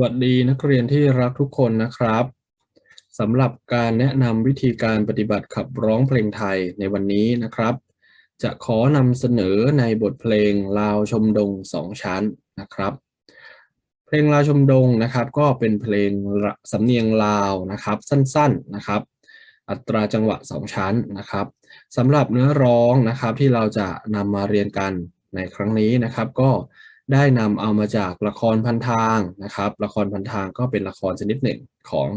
วัสดีนักเรียนที่รักทุกคนนะครับสำหรับการแนะนำวิธีการปฏิบัติขับร้องเพลงไทยในวันนี้นะครับ จะขอนำเสนอในบทเพลงลาวชมดงสองชั้นนะครับ เพลงลาวชมดงนะครับก็เป็นเพลงสำเนียงลาวนะครับสั้นๆนะครับ อัตราจังหวะสองชั้นนะครับสำหรับเนื้อร้องนะครับที่เราจะนำมาเรียนกันในครั้งนี้นะครับ ก็ ได้นำเอามาจากละครพันทางนะครับ ละครพันทางก็เป็นละครชนิดหนึ่งของ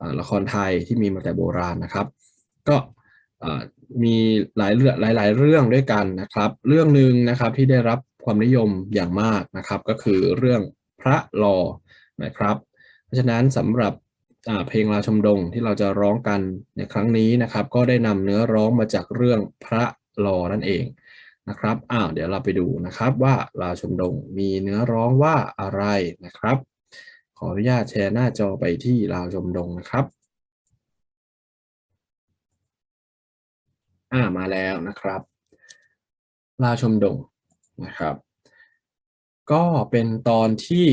อละครไทยที่มีมาแต่โบราณนะครับ ก็มีหลายเรื่องหลาย ๆ เรื่องด้วยกันนะครับ เรื่องหนึ่งนะครับที่ได้รับความนิยมอย่างมากนะครับ ก็คือเรื่องพระลอนะครับ เพราะฉะนั้นสำหรับเพลงราชมดงที่เราจะร้องกันในครั้งนี้นะครับ ก็ได้นำเนื้อร้องมาจากเรื่องพระลอนั่นเอง นะครับอ้าวเดี๋ยวเราไปดูนะครับว่าราชมดงมีเนื้อร้องว่าอะไรนะครับ ขออนุญาตแชร์หน้าจอไปที่ราวชมดงนะครับอ่ามาแล้วนะครับราชมดงนะครับ ก็เป็นตอนที่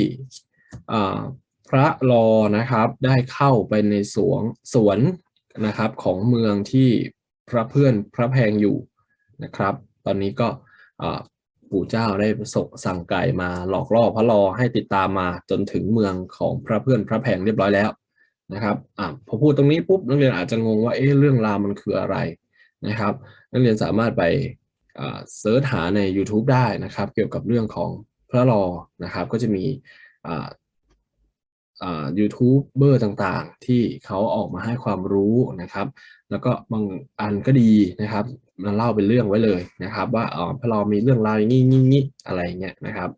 พระลอนะครับได้เข้าไปในสวนสวนนะครับของเมืองที่พระเพื่อนพระแพงอยู่นะครับ ตอนนี้ก็ปู่เจ้าได้ส่งสั่งไก่มาหลอกล่อพระลอให้ติดตามมาจนถึงเมืองของพระเพื่อนพระแพงเรียบร้อยแล้วนะครับอ่าพอพูดตรงนี้ปุ๊บนักเรียนอาจจะงงว่าเอ๊ะเรื่องราวมันคืออะไรนะครับ นักเรียนสามารถไปเซิร์ชหาใน YouTube ได้นะครับ เกี่ยวกับเรื่องของพระลอนะครับ ก็จะมียูทูบเบอร์ต่างๆ ที่เขาออกมาให้ความรู้นะครับ แล้วก็บางอันก็ดีนะครับ เล่าเป็นเรื่องไว้เลยนะครับ ว่าอ๋อพระลอมีเรื่องราวอย่างนี้นี้อะไรเงี้ยนะครับ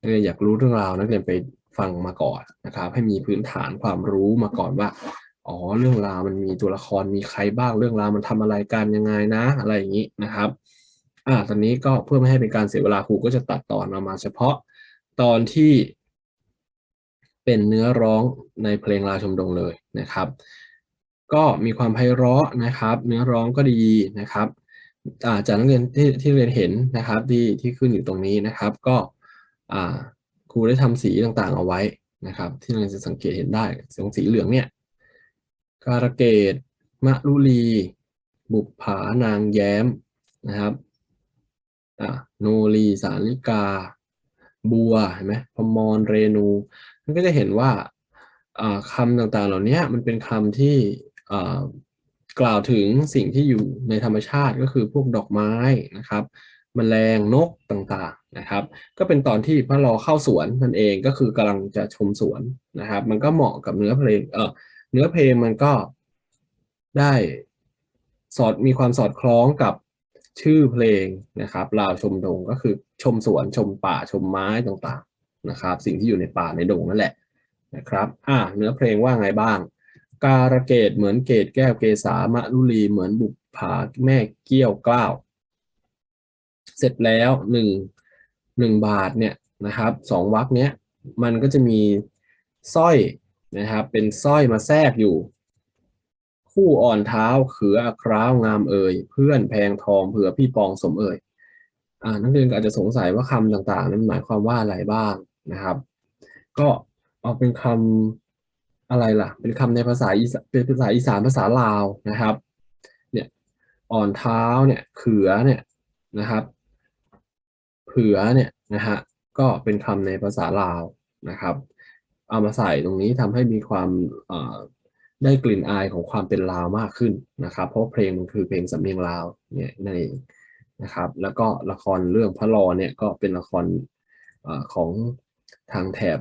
นักเรียนอยากรู้เรื่องราวนักเรียนไปฟังมาก่อนนะครับ ให้มีพื้นฐานความรู้มาก่อนว่าอ๋อเรื่องราวมันมีตัวละครมีใครบ้างเรื่องราวมันทำอะไรกันยังไงนะ อะไรอย่างนี้นะครับอ่าตอนนี้ก็เพื่อไม่ให้เป็นการเสียเวลาครูก็จะตัดตอนมามาเฉพาะตอนที่เป็นเนื้อร้องในเพลงราชมดงเลยนะครับ ก็มีความไพเราะนะครับ เนื้อร้องก็ดีนะครับ จากนักเรียนที่ที่เรียนเห็นนะครับที่ที่ขึ้นอยู่ตรงนี้นะครับ ก็ครูได้ทำสีต่างๆเอาไว้นะครับ ที่นักเรียนจะสังเกตเห็นได้สีสีเหลืองเนี่ยการะเกดมะลุลี บุปผานางแย้มนะครับโนรีสาลิกา บัวเห็นไหมพมรเรนูมันก็จะเห็นว่าคำต่างๆเหล่านี้มันเป็นคำที่ กล่าวถึงสิ่งที่อยู่ในธรรมชาติก็คือพวกดอกไม้นะครับมแมลงนกต่างๆนะครับ ก็เป็นตอนที่พระรอเข้าสวนนั่นเองก็คือกำลังจะชมสวนนะครับ มันก็เหมาะกับเนื้อเพลงเออเนื้อเพลงมันก็ได้สอดมีความสอดคล้องกับชื่อเพลงนะครับลาวชมดงก็คือชมสวนชมป่าชมไม้ต่างๆนะครับ สิ่งที่อยู่ในป่าในดงนั่นแหละนะครับ อ่า เนื้อเพลงว่าไงบ้าง การะเกดเหมือนเกตแก้วเกษามะลุลีเหมือนบุปผาแม่เกี้ยวกล้าว เสร็จแล้วหนึ่งหนึ่งบาทเนี่ยนะครับสองวักเนี้ยมันก็จะมีสร้อยนะครับ เป็นสร้อยมาแทรกอยู่ คู่อ่อนเท้าเขืออัคร้าวงามเอ่ยเพื่อนแพงทองเผื่อพี่ปองสมเอ่ยอ่านักเรียนอาจจะสงสัยว่าคำต่างๆนั้นหมายความว่าอะไรบ้างนะครับ ก็เอาเป็นคำ อะไรล่ะ เป็นคำในภาษาอีสเป็นภาษาอีสานภาษาลาวนะครับ เนี่ยอ่อนเท้าเนี่ยเขือเนี่ยนะครับ เผือเนี่ยนะฮะก็เป็นคำในภาษาลาวนะครับ เอามาใส่ตรงนี้ทำให้มีความได้กลิ่นอายของความเป็นลาวมากขึ้นนะครับ เพราะเพลงมันคือเพลงสำเนียงลาวเนี่ยนั่นเองนะครับ แล้วก็ละครเรื่องพระรอเนี่ยก็เป็นละครอของทางแถบ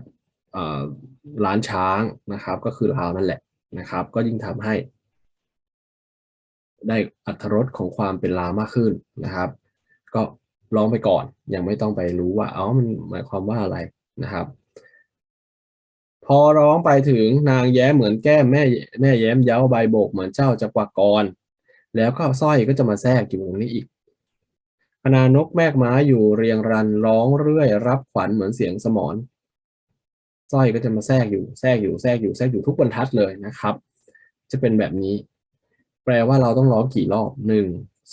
ร้านช้างนะครับ ก็คือลาวนั่นแหละนะครับ ก็ยิ่งทำให้ ได้อัตรสของความเป็นลาวมากขึ้นนะครับ ก็ร้องไปก่อน ยังไม่ต้องไปรู้ว่าเอ๋อมันหมายความว่าอะไรนะครับ พอร้องไปถึงนางแย้มเหมือนแก้มแม่แม่แย้มเย้าใบโบกเหมือนเจ้าจักรกร แล้วก็สร้อยก็จะมาแทรกอยู่ตรงนี้อีกคณานกแมกม้าอยู่เรียงรันร้องเรื่อย รับขวัญเหมือนเสียงสมอน สร้อยก็จะมาแทรกอยู่แทรกอยู่แทรกอยู่แทรกอยู่ทุกบรรทัดเลยนะครับ จะเป็นแบบนี้ แปลว่าเราต้องร้องกี่รอบหนึ่ง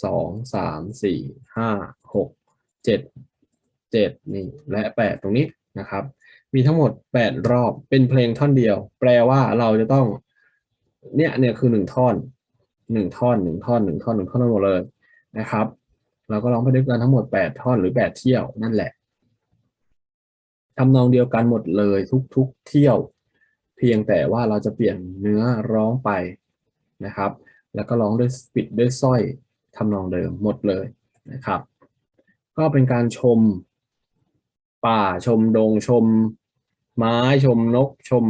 สองสามสี่ห้าหกเจ็ดเจ็ดนี่และแปดตรงนี้นะครับ มีทั้งหมดแปดรอบเป็นเพลงท่อนเดียว แปลว่าเราจะต้องเนี่ยเนี่ยคือหนึ่งท่อนหนึ่งท่อนหนึ่งท่อนหนึ่งท่อนหนึ่งท่อนทั้งหมดเลยนะครับ เราก็ร้องไปด้วยกันทั้งหมดแปดท่อนหรือแปดเที่ยวนั่นแหละ ทำนองเดียวกันหมดเลยทุกๆเที่ยว เพียงแต่ว่าเราจะเปลี่ยนเนื้อร้องไปนะครับ แล้วก็ร้องด้วยปิดด้วยสร้อยทำนองเดิมหมดเลยนะครับ ก็เป็นการชมป่าชมดงชม ไม้ชมนกชม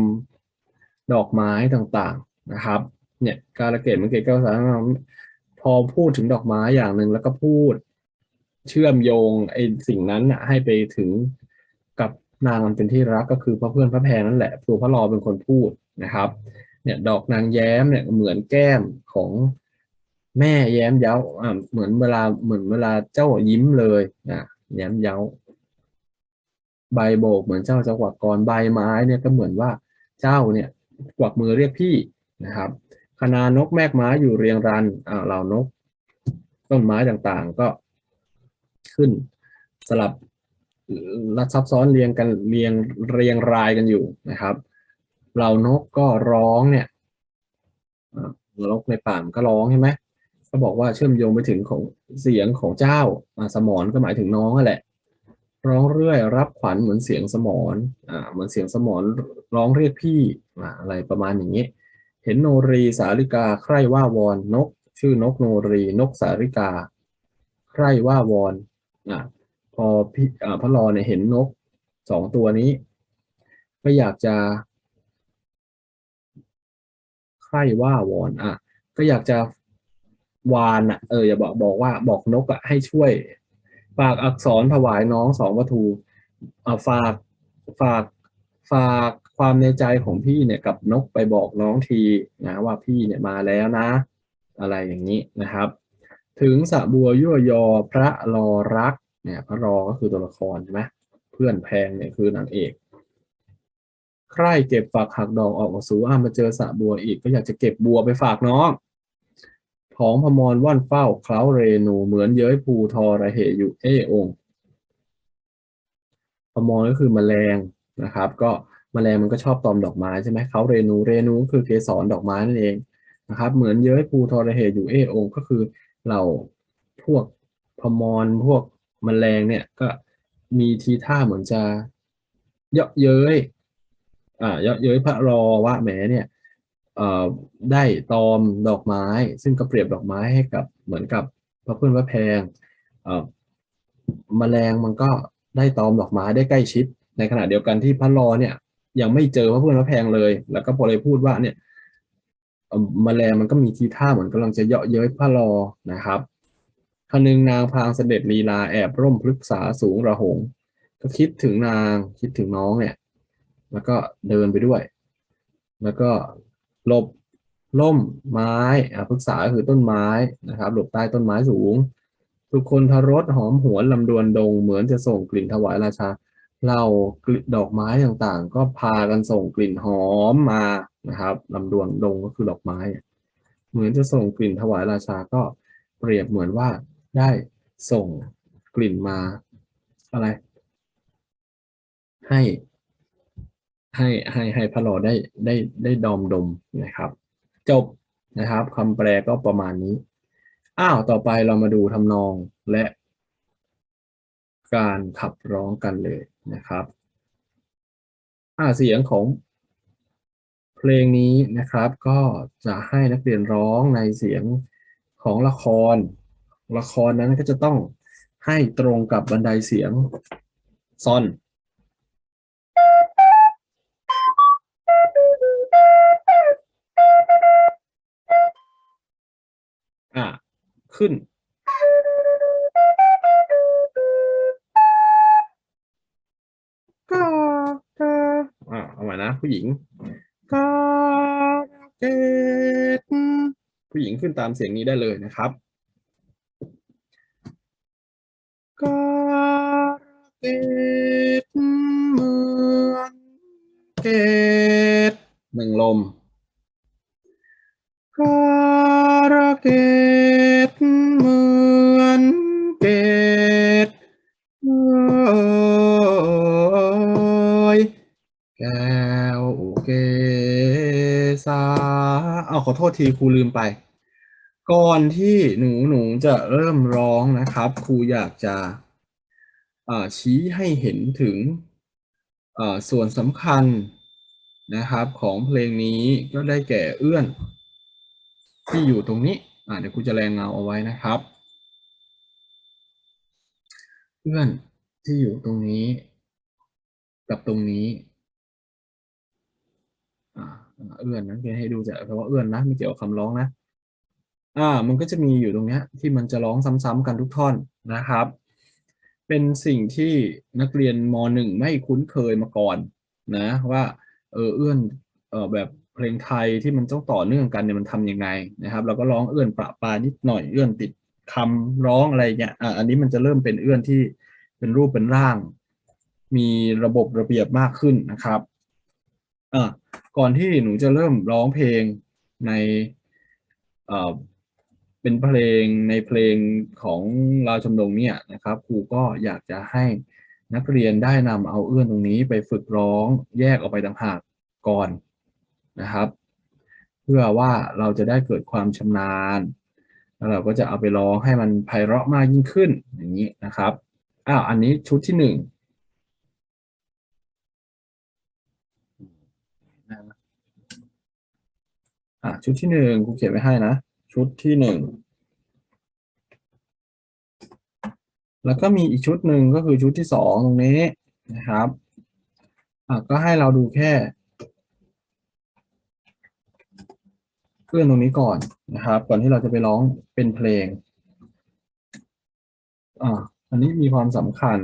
ดอกไม้ต่างๆนะครับ เนี่ยการละเกดมันเกตก็สามารถพอพูดถึงดอกไม้อย่างหนึ่งแล้วก็พูดเชื่อมโยงไอ้สิ่งนั้นนะให้ไปถึง นางมันเป็นที่รักก็คือพระเพื่อนพระแพงนั่นแหละตัวพระรอเป็นคนพูดนะครับเนี่ยดอกนางแย้มเนี่ยเหมือนแก้มของแม่แย้มเย้าอ่าเหมือนเวลาเหมือนเวลาเจ้ายิ้มเลยนะแย้มเย้า ใบโบกเหมือนเจ้าจะกวักกรใบไม้เนี่ยก็เหมือนว่าเจ้าเนี่ยกวักมือเรียกพี่นะครับคณานกแมกม้าอยู่เรียงรันอ่าเหล่านก ต้นไม้ต่างๆก็ขึ้นสลับ รัดซับซ้อนเรียงกันเรียงเรียงรายกันอยู่นะครับเหล่านกก็ร้องเนี่ยนกในป่ามก็ร้องใช่ไหมก็บอกว่าเชื่อมโยงไปถึงของเสียงของเจ้าสมอนก็หมายถึงน้องนั่นแหละ ร้องเรื่อยรับขวัญเหมือนเสียงสมอนอ่าเหมือนเสียงสมอนร้องเรียกพี่อ่าอะไรประมาณอย่างนี้ เห็นโนรีสาริกาใคร่ว่าวอนนก ชื่อนกโนรีนกสาริกา ใคร่ว่าวอนอ่า พอพี่อ่าพระรอเนี่ยเห็นนกสองตัวนี้ ก็อยากจะใคร่ว่าวอนอะ ก็อยากจะวานอะเอออย่าบอกบอกว่าบอกนกอะให้ช่วยฝากอักษรถวายน้องสองวัตถุอ่าฝากฝากฝากความในใจของพี่เนี่ยกับนกไปบอกน้องทีนะว่าพี่เนี่ยมาแล้วนะ อะไรอย่างนี้นะครับ ถึงสะบัวยั่วยอพระรอรัก เนี่ยพระรอก็คือตัวละครใช่ไหมเพื่อนแพงเนี่ยคือนางเอกใครเก็บฝักหักดอกออกมาสู่อ่ามาเจอสะบัวอีกก็อยากจะเก็บบัวไปฝากน้องผองพมรว่อนเฝ้าเคล้าเรนูเหมือนเย้ยภูทอระเหอยู่เอองพมรก็คือแมลงนะครับ ก็แมลงมันก็ชอบตอมดอกไม้ใช่ไหมเขาเรนูเรนูก็คือเกสรดอกไม้นั่นเองนะครับ เหมือนเย้ยภูทอระเหอยู่เอองก็คือเราพวกพมรพวก แมลงเนี่ยก็มีทีท่าเหมือนจะเยาะเย้ยอ่าเยาะเย้ยพระรอว่าแหมเนี่ยได้ตอมดอกไม้ ซึ่งก็เปรียบดอกไม้ให้กับเหมือนกับพระเพื่อนพระแพงเอ่อแมลงมันก็ได้ตอมดอกไม้ได้ใกล้ชิด ในขณะเดียวกันที่พระรอเนี่ย ยังไม่เจอพระเพื่อนพระแพงเลย แล้วก็พอเลยพูดว่าเนี่ยเอ่อแมลงมันก็มีทีท่าเหมือนกำลังจะเยาะเย้ยพระรอนะครับ คนึงนางพางเสด็จลีลาแอบร่มพฤกษาสูงระหง ก็คิดถึงนางคิดถึงน้องเนี่ย แล้วก็เดินไปด้วย แล้วก็หลบล่มไม้อ่าพฤกษาคือต้นไม้นะครับ หลบใต้ต้นไม้สูง ทุกคนทรสหอมหวนลำดวนดง เหมือนจะส่งกลิ่นถวายราชาเหล่ากลิ่ดอกไม้ต่างๆ ก็พากันส่งกลิ่นหอมมานะครับลำดวนดงก็คือดอกไม้ เหมือนจะส่งกลิ่นถวายราชาก็เปรียบเหมือนว่า ได้ส่งกลิ่นมา อะไร ให้ให้ให้ให้พระรอได้ได้ได้ดอมดมนะครับ จบนะครับคำแปลก็ประมาณนี้ อ้าวต่อไปเรามาดูทำนองและ การขับร้องกันเลยนะครับอ่าเสียงของเพลงนี้นะครับ ก็จะให้นักเรียนร้องในเสียงของละคร ละครนั้นก็จะต้องให้ตรงกับบันไดเสียงซอน อ่าขึ้นกากาอ่าเอาใหม่นะ ผู้หญิงกาเกตผู้หญิงขึ้นตามเสียงนี้ได้เลยนะครับ เอ็หนึ่งลมกรเกตเหมือนเกตเอยแก้วเกสาเอาขอโทษทีครูลืมไป ก่อนที่หนูหนูจะเริ่มร้องนะครับ ครูอยากจะชี้ให้เห็นถึงส่วนสำคัญ นะครับของเพลงนี้ก็ได้แก่เอื้อน ที่อยู่ตรงนี้ อ่าเดี๋ยวครูจะแรงเงาเอาไว้นะครับ เอื้อนที่อยู่ตรงนี้ กับตรงนี้อ่าเอื้อนนะเพื่อให้ดูจากคำว่าเอื้อนนะไม่เกี่ยวกับคำร้องนะอ่า มันก็จะมีอยู่ตรงเนี้ย ที่มันจะร้องซ้ำๆกันทุกท่อนนะครับ เป็นสิ่งที่นักเรียนมหนึ่งไม่คุ้นเคยมาก่อนนะว่า เออเอื้อนเออแบบเพลงไทยที่มันต้องต่อเนื่องกันเนี่ยมันทำยังไงนะครับเราก็ร้องเอื้อนประปานิดหน่อยเอื้อนติดคำร้องอะไรเงี้ยอ่าอันนี้มันจะเริ่มเป็นเอื้อนที่เป็นรูปเป็นร่าง มีระบบระเบียบมากขึ้นนะครับอ่าก่อนที่หนูจะเริ่มร้องเพลงในเอ่อเป็นเพลงในเพลงของราวชมรมเนี่ยนะครับครูก็อยากจะให้ นักเรียนได้นำเอาเอื้อนตรงนี้ไปฝึกร้องแยกออกไปต่างหากก่อนนะครับ เพื่อว่าเราจะได้เกิดความชำนาญ แล้วเราก็จะเอาไปร้องให้มันไพเราะมากยิ่งขึ้นอย่างนี้นะครับอ้าวอันนี้ชุดที่หนึ่งอะชุดที่หนึ่งครูเขียนไว้ให้นะ ชุดที่หนึ่ง แล้วก็มีอีกชุดหนึ่งก็คือชุดที่สองตรงนี้นะครับอะก็ให้เราดูแค่เพื่อนตรงนี้ก่อนนะครับ ก่อนที่เราจะไปร้องเป็นเพลงอะอันนี้มีความสำคัญ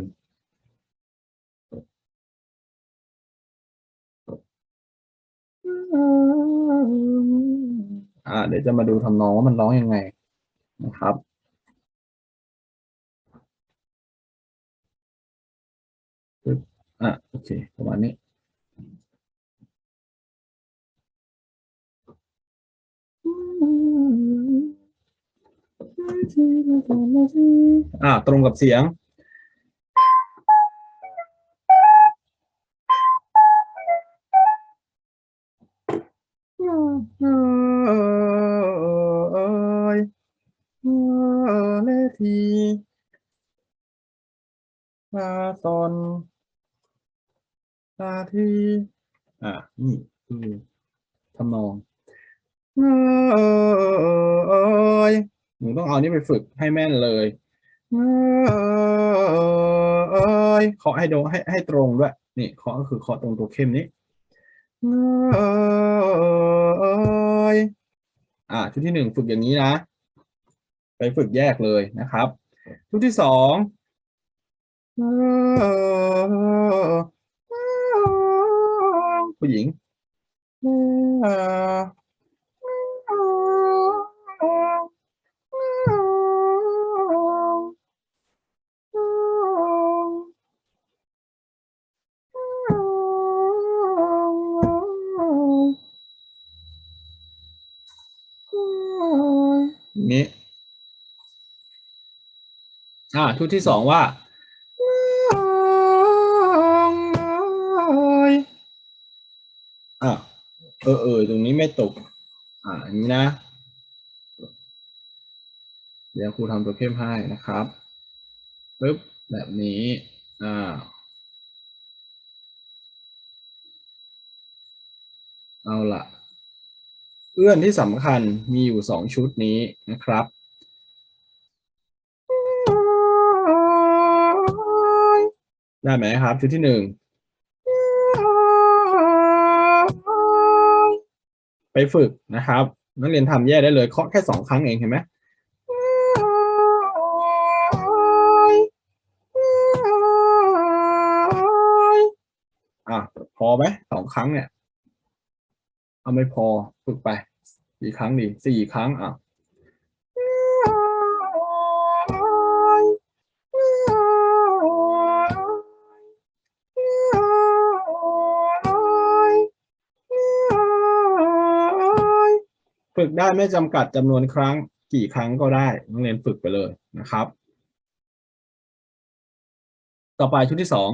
อ่าเดี๋ยวจะมาดูทำนองว่ามันร้องยังไงนะครับ ปึ๊บอะโอเค ประมาณนี้ อ่าตรงกับเสียงเอยเอเลทีลาตอนาทีอ่านี่คือทำนองเอยหนูต้องเอานี้ไปฝึกให้แม่นเลยเอยเคาะให้โดให้ให้ตรงด้วยนี่เคาะก็คือเคาะตรงตัวเข้มนี้เอยอ่าชุดที่หนึ่งฝึกอย่างนี้นะ ไปฝึกแยกเลยนะครับชุดที่สอง ผู้หญิงนี้อ่าชุดที่สองว่า เออเออตรงนี้ไม่ตก อ่าอย่างนี้นะ เดี๋ยวครูทำตัวเข้มให้นะครับปึ๊บแบบนี้ อ่า เอาละเอื้อนที่สำคัญมีอยู่สองชุดนี้นะครับได้ไหมครับ ชุดที่หนึ่ง ไปฝึกนะครับ นักเรียนทำแย่ได้เลยเคาะแค่สองครั้งเองเห็นไหมอะพอไหมสองครั้งเนี่ย เอาไม่พอฝึกไปกี่ครั้งดีสี่ครั้งอะ ฝึกได้ไม่จำกัดจำนวนครั้ง กี่ครั้งก็ได้นักเรียนฝึกไปเลยนะครับ ต่อไปชุดที่สอง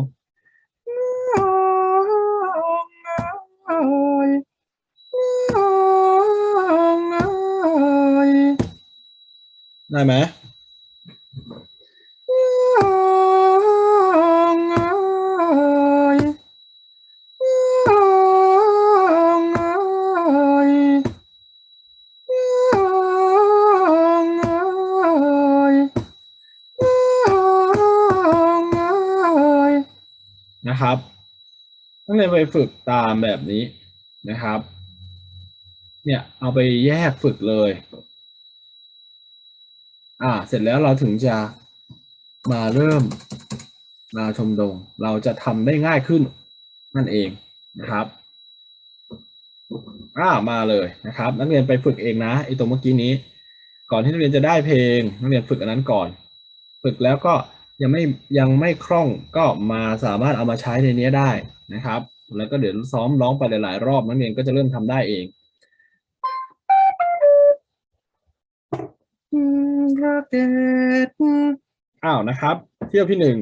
ได้ไหม นะครับต้องเรียนไปฝึกตามแบบนี้นะครับ เนี่ยเอาไปแยกฝึกเลย อ่า เสร็จแล้วเราถึงจะมาเริ่มมาชมดง เราจะทำได้ง่ายขึ้นนั่นเองนะครับอ่ามาเลยนะครับ นักเรียนไปฝึกเองนะไอตรงเมื่อกี้นี้ ก่อนที่นักเรียนจะได้เพลง นักเรียนฝึกอันนั้นก่อน ฝึกแล้วก็ ยังไม่ยังไม่คล่องก็มาสามารถเอามาใช้ในนี้ได้นะครับ แล้วก็เดี๋ยวซ้อมร้องไปหลาย ๆ รอบนักเรียนก็จะเริ่มทำได้เองอ้าวนะครับ เที่ยวที่หนึ่ง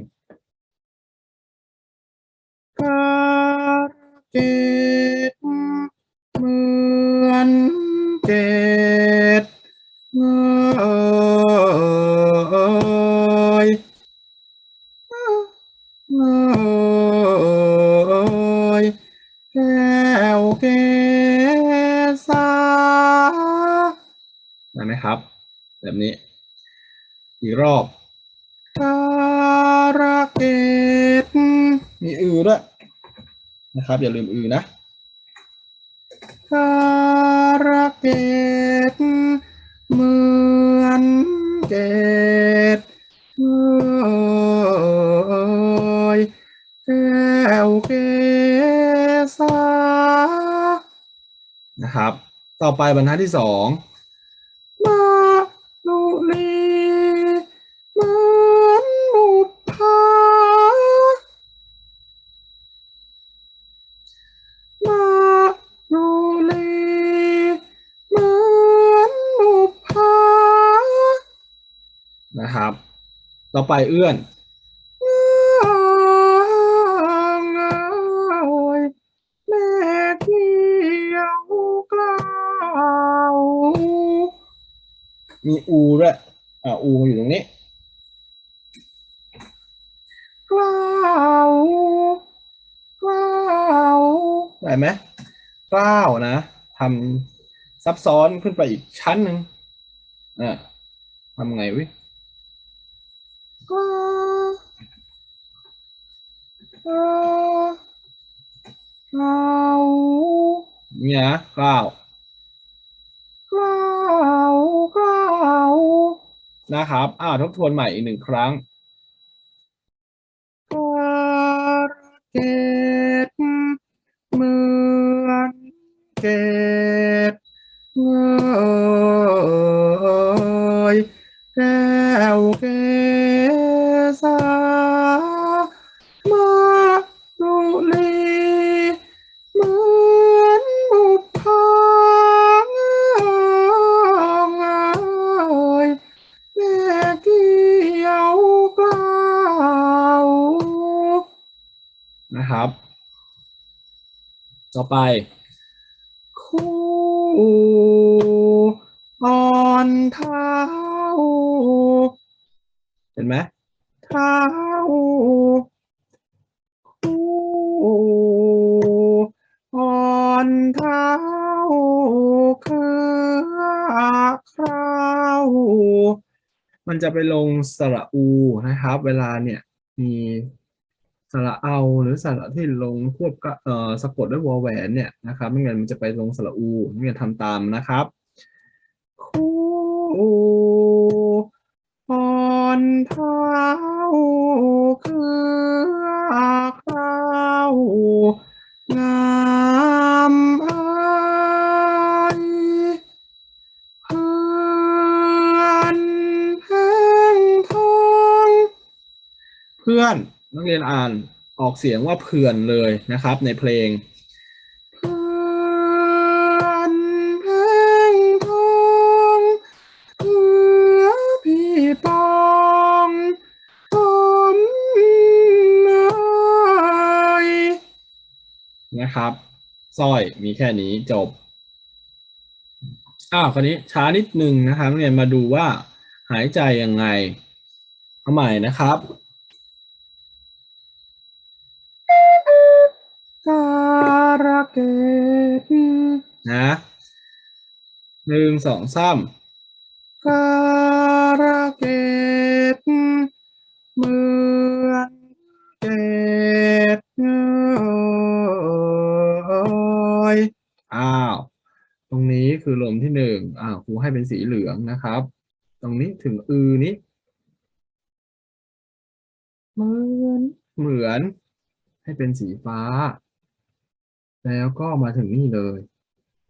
รักเกตเหมือนเกต ครับ แบบนี้ อีกรอบการะเกตมีอือด้วยนะครับ อย่าลืมอือนะการะเกตเหมือนเกตเอยแก้วเกษานะครับ ต่อไปบรรทัดที่สอง ต่อไปเอื้อนมีอูด้วยอ่าอูอยู่ตรงนี้กล้าวกล้าวได้ไหมกล้าวนะทำซับซ้อนขึ้นไปอีกชั้นหนึ่งอ่าทำไงวิ กล้าวเนี่ยนะกล้าวกล้าวกล้าวนะครับอ่าทบทวนใหม่อีกหนึ่งครั้งการะเกตเมือนเกตเอยแก้วเก ไป คู่อ่อนเท้า เห็นไหมเท้าคู่อ่อนเท้าคือคราวมันจะไปลงสระอูนะครับ เวลาเนี่ย เอาหรือสระที่ลงควบกับเอ่อสะกดด้วยวอแหวนเนี่ยนะครับไม่งั้นมันจะไปลงสระอูไม่งั้นทำตามนะครับคู่อ่อนเท้าคือคราวงามเอ้ยเพื่อนแพงทองเพื่อนนักเรียนอ่าน ออกเสียงว่าเพื่อนเลยนะครับ ในเพลงเพื่อนแพงทองเพื่อพี่ปองสมเอ่ยนะครับสร้อยมีแค่นี้จบ อ้าวคราวนี้ช้านิดนึงนะครับเรียนมาดูว่าหายใจยังไงเอาใหม่นะครับ เกดนะหนึ่งสองสามการะเกดเหมือนเกดเอยอ้าว ตรงนี้คือลมที่หนึ่งอ้าวครูให้เป็นสีเหลืองนะครับ ตรงนี้ถึงอือนี้เหมือนเหมือนให้เป็นสีฟ้า แล้วก็มาถึงนี่เลย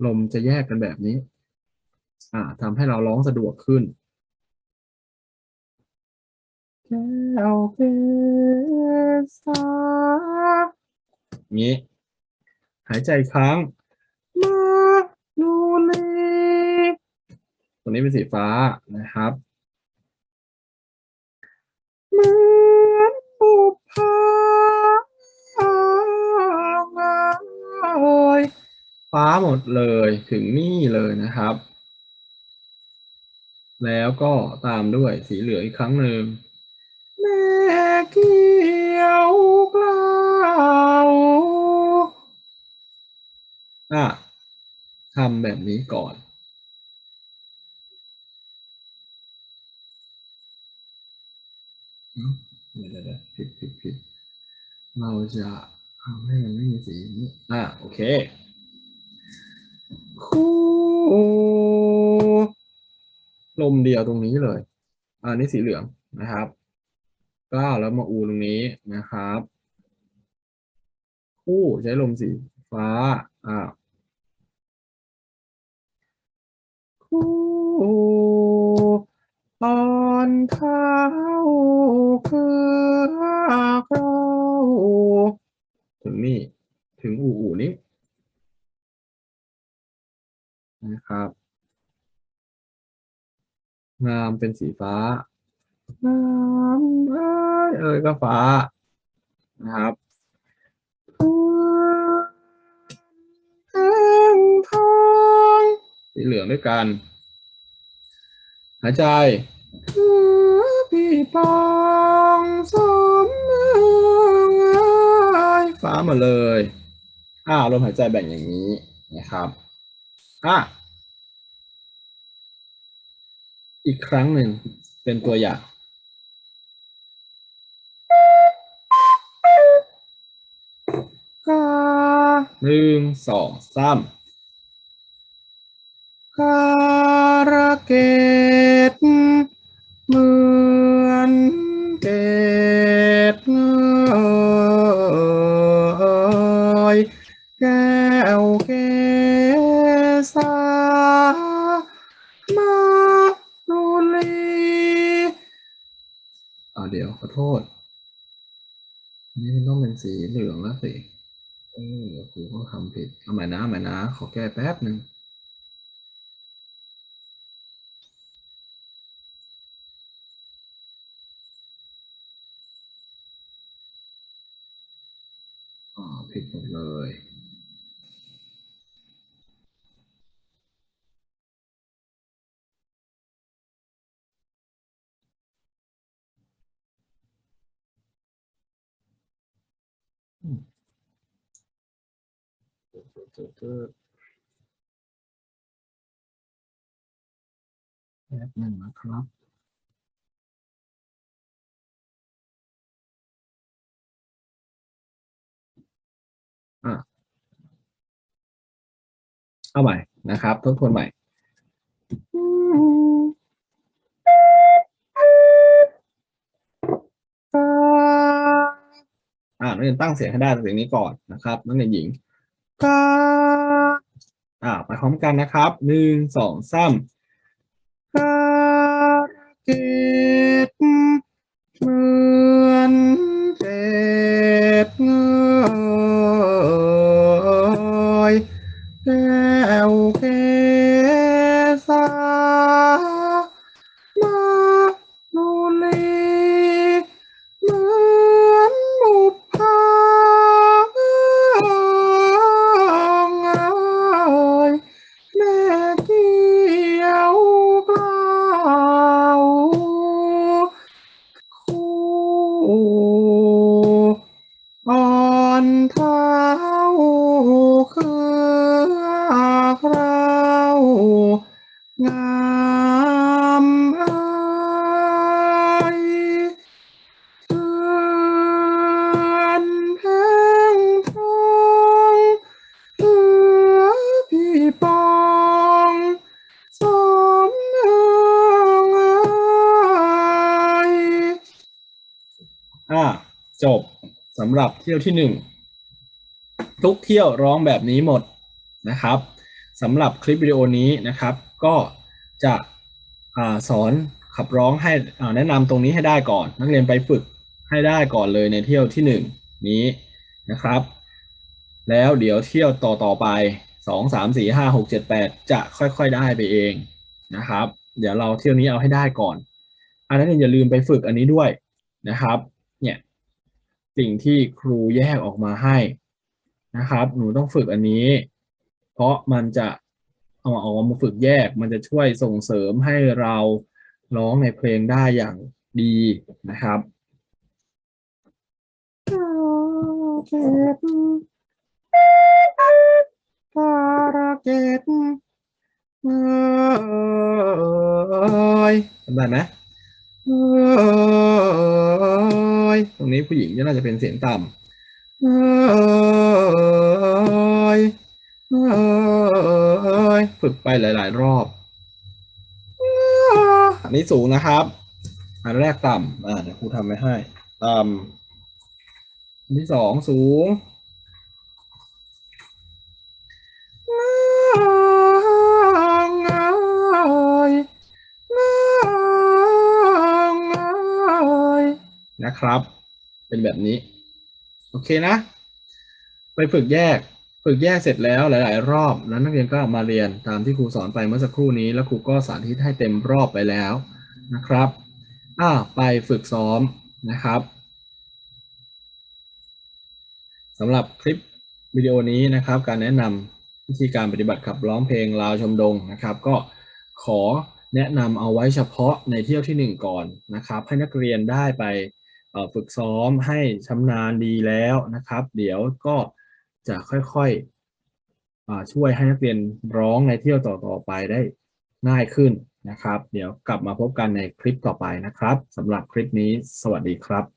ลมจะแยกกันแบบนี้ อ่าทำให้เราร้องสะดวกขึ้นแก้วเกษานี้ หายใจครั้งมาดูลีตัวนี้เป็นสีฟ้านะครับ ฟ้าหมดเลยถึงนี่เลยนะครับ แล้วก็ตามด้วยสีเหลืองอีกครั้งหนึ่งแม่เกี่ยวกล่าวอะทำแบบนี้ก่อนเดี๋ยวเดี๋ยวเดี๋ยวผิดผิดผิดเราจะทำให้มันไม่มีสีนี้อ่าโอเค คู่ลมเดียวตรงนี้เลย อ่านี่สีเหลืองนะครับก็แล้วมาอูตรงนี้นะครับ คู่ใช้ลมสีฟ้า อ่าคู่ตอนเท้าคือเราถึงนี่ ถึงอูอูนี้ นะครับ งามเป็นสีฟ้างามเอ้ยเอ้ยก็ฟ้านะครับแห่งทองสีเหลืองด้วยกัน หายใจคือพี่ปองสมเมืองเอ้ยฟ้ามาเลย อ่าลมหายใจแบ่งอย่างนี้นะครับ อะอีกครั้งหนึ่งเป็นตัวอย่าง กาหนึ่งสองสามการะเก ผิดหมดเลยแป๊บหนึ่งนะครับ เอาใหม่นะครับทบทวนใหม่ อ่านักเรียนตั้งเสียงให้ได้เสียงนี้ก่อนนะครับนักเรียนหญิงกาอ่าไปพร้อมกันนะครับหนึ่งสองสามกาเกตเหมือำหรับเที่ยวที่หนึ่งทุกเที่ยวร้องแบบนี้หมดนะครับสำหรับคลิปวิดีโอนี้นะครับ ก็จะอสอนขับร้องให้แนะนำตรงนี้ให้ได้ก่อน นักเรียนไปฝึกให้ได้ก่อนเลยในเที่ยวที่หนึ่งนี้นะครับ แล้วเดี๋ยวเที่ยวต่อต่อไปสองสามสี่ห้าหกเจ็ดแปดจะค่อยๆได้ไปเองนะครับ เดี๋ยวเราเที่ยวนี้เอาให้ได้ก่อนอันนั้นอย่าลืมไปฝึกอันนี้ด้วยนะครับ สิ่งที่ครูแยกออกมาให้นะครับ หนูต้องฝึกอันนี้ เพราะมันจะเอาออกมาฝึกแยก มันจะช่วยส่งเสริมให้เราร้องในเพลงได้อย่างดีนะครับการเกตเอ้ยจำได้ไหมเอ้ย ตรงนี้ผู้หญิงจะน่าจะเป็นเสียงต่ำเอยเอยฝึกไปหลาย ๆ รอบ อันนี้สูงนะครับ อันแรกต่ำอ่าเดี๋ยวครูทำไว้ให้ ต่ำอันที่สองสูง นะครับ เป็นแบบนี้ โอเคนะ ไปฝึกแยก ฝึกแยกเสร็จแล้วหลาย ๆ รอบแล้วนักเรียนก็มาเรียนตามที่ครูสอนไปเมื่อสักครู่นี้ แล้วครูก็สาธิตให้เต็มรอบไปแล้วนะครับอ่าไปฝึกซ้อมนะครับสำหรับคลิปวิดีโอนี้นะครับ การแนะนำวิธีการปฏิบัติขับร้องเพลงลาวชมดงนะครับ ก็ขอแนะนำเอาไว้เฉพาะในเที่ยวที่หนึ่งก่อนนะครับ ให้นักเรียนได้ไป ฝึกซ้อมให้ชำนาญดีแล้วนะครับ เดี๋ยวก็จะค่อยๆช่วยให้นักเรียนร้องในเที่ยวต่อๆไปได้ง่ายขึ้นนะครับ เดี๋ยวกลับมาพบกันในคลิปต่อไปนะครับสำหรับคลิปนี้สวัสดีครับ